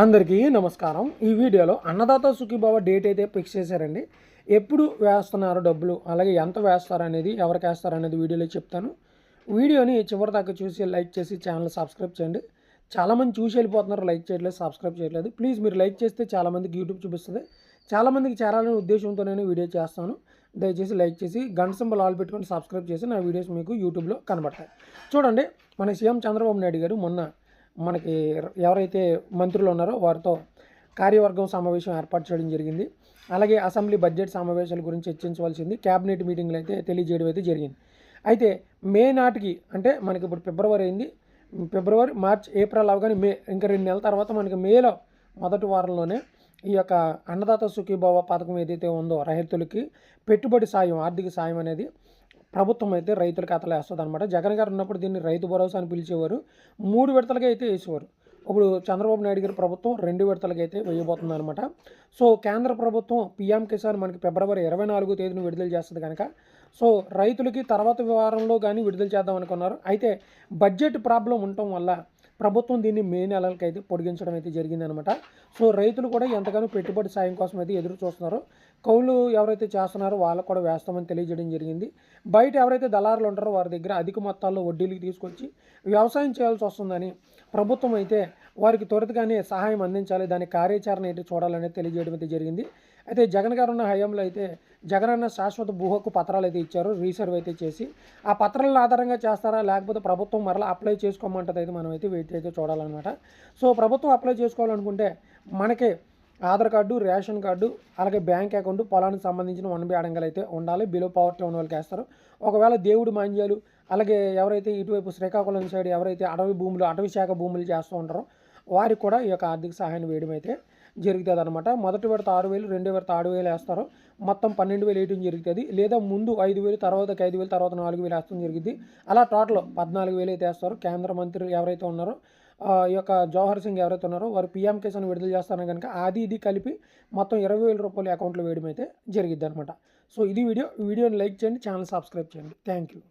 అందరికీ నమస్కారం. ఈ వీడియోలో అన్నదాత సుఖీభావ డేట్ అయితే ఫిక్స్ చేశారండి. ఎప్పుడు వేస్తున్నారు డబ్బులు? అలాగే ఎంత వేస్తారు అనేది ఎవరికి వేస్తారు అనేది వీడియోలో చెప్తాను. వీడియోని చివరి దాకా చూసి లైక్ చేసి ఛానల్ సబ్స్క్రైబ్ చేయండి. చాలామంది చూసి వెళ్ళిపోతున్నారు లైక్ చేయట్లేదు సబ్స్క్రైబ్ చేయట్లేదు. ప్లీజ్ మీరు లైక్ చేస్తే చాలామందికి యూట్యూబ్ చూపిస్తుంది. చాలామందికి చేరాలనే ఉద్దేశంతో నేను వీడియో చేస్తాను. దయచేసి లైక్ చేసి గంట సింబల్ ఆల్ పెట్టుకొని సబ్స్క్రైబ్ చేసి నా వీడియోస్ మీకు యూట్యూబ్లో కనబడతాయి. చూడండి మన సీఎం చంద్రబాబు నాయుడు గారు మొన్న మనకి ఎవరైతే మంత్రులు ఉన్నారో వారితో కార్యవర్గం సమావేశం ఏర్పాటు చేయడం జరిగింది. అలాగే అసెంబ్లీ బడ్జెట్ సమావేశాల గురించి చర్చించవలసింది. క్యాబినెట్ మీటింగ్లు అయితే తెలియజేయడం అయితే జరిగింది. అయితే మే నాటికి అంటే మనకి ఇప్పుడు ఫిబ్రవరి అయింది. ఫిబ్రవరి మార్చ్ ఏప్రిల్ అవగానే మే ఇంకా రెండు నెలల తర్వాత మనకి మేలో మొదటి వారంలోనే ఈ యొక్క అన్నదాత సుఖీభావ పథకం ఏదైతే ఉందో రైతులకి పెట్టుబడి సాయం ఆర్థిక సాయం అనేది ప్రభుత్వం అయితే రైతుల ఖాతాలో వేస్తుంది అనమాట జగన్ గారు ఉన్నప్పుడు దీన్ని రైతు భరోసా అని పిలిచేవారు. మూడు విడతలుగా అయితే వేసేవారు. ఇప్పుడు చంద్రబాబు నాయుడు గారి ప్రభుత్వం రెండు విడతలకి అయితే వేయబోతుంది అనమాట సో కేంద్ర ప్రభుత్వం పీఎం కిసాన్ మనకి ఫిబ్రవరి ఇరవై నాలుగో తేదీన విడుదల చేస్తుంది కనుక సో రైతులకి తర్వాత వారంలో కానీ విడుదల చేద్దాం అనుకున్నారు. అయితే బడ్జెట్ ప్రాబ్లం ఉండటం వల్ల ప్రభుత్వం దీన్ని మే నెలలకి అయితే పొడిగించడం అయితే జరిగిందనమాట. సో రైతులు కూడా ఎంతగానో పెట్టుబడి సాయం కోసం అయితే ఎదురు చూస్తున్నారు. కౌలు ఎవరైతే చేస్తున్నారో వాళ్ళకు కూడా వేస్తామని తెలియజేయడం జరిగింది. బయట ఎవరైతే దళారులు ఉంటారో వారి దగ్గర అధిక మొత్తాల్లో వడ్డీలకి తీసుకొచ్చి వ్యవసాయం చేయాల్సి వస్తుందని ప్రభుత్వం అయితే వారికి త్వరితగానే సహాయం అందించాలి దాని కార్యాచరణ ఏంటి చూడాలనేది తెలియజేయడం అయితే జరిగింది. అయితే జగన్ గారు ఉన్న హయాంలో అయితే జగన్ అన్న శాశ్వత భూహక్కు పత్రాలు అయితే ఇచ్చారు రీసర్వ్ అయితే చేసి. ఆ పత్రాల ఆధారంగా చేస్తారా? లేకపోతే ప్రభుత్వం మరలా అప్లై చేసుకోమంటది అయితే మనం అయితే వెయిట్ అయితే చూడాలన్నమాట. సో ప్రభుత్వం అప్లై చేసుకోవాలనుకుంటే మనకి ఆధార్ కార్డు రేషన్ కార్డు అలాగే బ్యాంక్ అకౌంట్ పొలానికి సంబంధించిన వన్ బి అడంగలు అయితే ఉండాలి. బిలో పవర్టీ ఉన్న వాళ్ళకి వేస్తారు. ఒకవేళ దేవుడు మాంజ్యాలు అలాగే ఎవరైతే ఇటువైపు శ్రీకాకుళం సైడ్ ఎవరైతే అటవీ భూములు అటవీ శాఖ భూములు చేస్తూ ఉంటారో వారికి కూడా ఈ యొక్క ఆర్థిక సహాయాన్ని వేయడం అయితే జరుగుతుంది అనమాట మొదటి విడత ఆరు వేలు రెండో విడత ఆరు వేలు వేస్తారు. మొత్తం పన్నెండు వేలు వేయడం జరుగుతుంది. లేదా ముందు ఐదు వేలు తర్వాత ఐదు వేలు తర్వాత నాలుగు వేలు వేస్తాం జరిగింది అలా టోటల్ పద్నాలుగు వేలు అయితే వేస్తారు. కేంద్ర మంత్రి ఎవరైతే ఉన్నారో ఈ యొక్క జవహర్ సింగ్ ఎవరైతే ఉన్నారో వారు పీఎం కిసాన్ విడుదల చేస్తారని కనుక అది ఇది కలిపి మొత్తం ఇరవై వేల రూపాయలు అకౌంట్లో వేయడం అయితే జరిగిద్ది అనమాట సో ఇది వీడియో. వీడియోని లైక్ చేయండి ఛానల్ సబ్స్క్రైబ్ చేయండి. Thank you